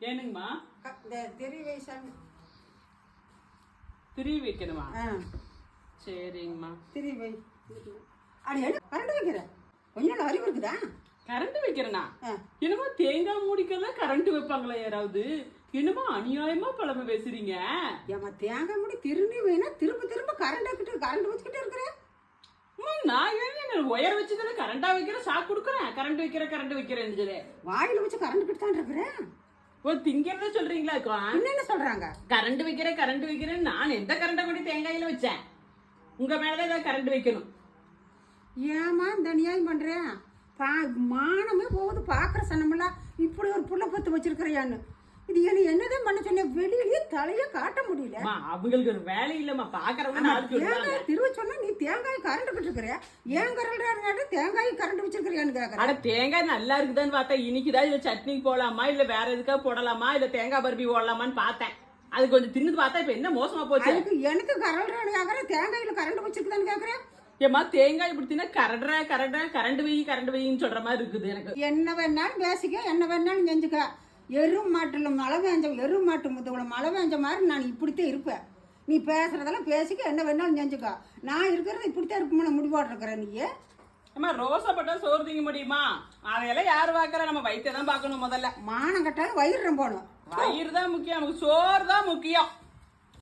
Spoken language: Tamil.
ஏனுங்கம்மா இந்த திரி வயசான திரி வைக்கணுமா சரிங்கம்மா. திரி வை அடி எடு கரண்ட் வைக்கிறேன் கொஞ்சம் அறிவு இருக்குதா கரண்ட் வைக்கிறேனா? என்னமோ தேங்காய் மூடிக்கெல்லாம் கரண்ட் வைப்பாங்களா யாராவது. என்னமோ அநியாயமா பழம பேசுறீங்க. ஏம்மா தேங்காய் முடி திரும்பி வேணா திரும்ப திரும்ப கரண்ட் வைக்கிட்டு கரண்ட் வச்சுக்கிட்டே இருக்கிறேன் நான் ஏங்க ஒயர் வச்சு தானே கரண்டா வைக்கிறேன் சாக்கு கொடுக்குறேன். கரண்ட் வைக்கிறேன் கரண்ட் வைக்கிறேன்னு சொல்லி. வாயில வச்சு கரண்ட் கிட்ட தான் இருக்கிறேன் ஓ திங்கிறத சொல்றீங்களா? என்னென்ன சொல்றாங்க? கரண்ட் வைக்கிறேன் கரண்ட் வைக்கிறேன் நான் எந்த கரண்டை கொண்டு தேங்காயில வச்சேன்? உங்க மேலதான் ஏதாவது கரண்ட் வைக்கணும். ஏமா இந்த நியாயம் பண்றேன் பா மானமே போகுது பாக்குற சனமெல்லாம் இப்படி ஒரு புள்ள பத்து வச்சிருக்கிறியான்னு. இது என்ன என்னதான் பண்ண சொன்ன? வெளியிலயே தலைய காட்ட அம்மா, அவங்களுக்கு ஒரு வேலை இல்லம்மா பாக்குறவங்க திருவ சொன்னா நீ தேங்காய் கரண்ட் விட்டுருக்கிற ஏன் கரண்ட் தேங்காய் கரண்ட் வச்சிருக்கிறியான்னு கேக்குற அட தேங்காய் நல்லா இருக்குதான்னு பார்த்தா இன்னைக்குதான் இல்ல சட்னி போடலாமா இல்ல வேற எதுக்கா போடலாமா இல்ல தேங்காய் பருப்பி போடலாமான்னு பார்த்தேன். அது கொஞ்சம் தின்னு பார்த்தா இப்ப என்ன மோசமா போச்சு? அதுக்கு எனக்கு கரண்ட் கேக்குற தேங்காயில கரண்ட் வச்சிருக்குதான்னு கேக்குறேன். ஏமா தேங்காய் இப்படி தின்னா கரடுற கரடுற கரண்ட் வை கரண்ட் வைன்னு சொல்ற மாதிரி இருக்குது எனக்கு. என்ன வேணாலும் பேசிக்க என்ன வேணாலும் செஞ்சுக்க. எரு மாட்டுல மழை பெஞ்ச எரு மாட்டு முதுகுல மழை பெஞ்ச மாதிரி நான் இப்படித்தான் இருப்பேன். நீ பேசுறதெல்லாம் பேசிக்க என்ன வேணாலும் செஞ்சுக்க. நான் இருக்கிறது இப்படித்தான் இருக்குமே முடிவோடு இருக்கிறேன் நீ. அம்மா ரோசா பட்டா சோறு திங்க முடியுமா? அதையெல்லாம் யாரு பாக்குறா நம்ம வயிற்றை தான் பார்க்கணும் முதல்ல. மானம் கட்டாலும் வயிறு போகணும் வயிறு தான் முக்கியம். நமக்கு சோறு தான் முக்கியம்.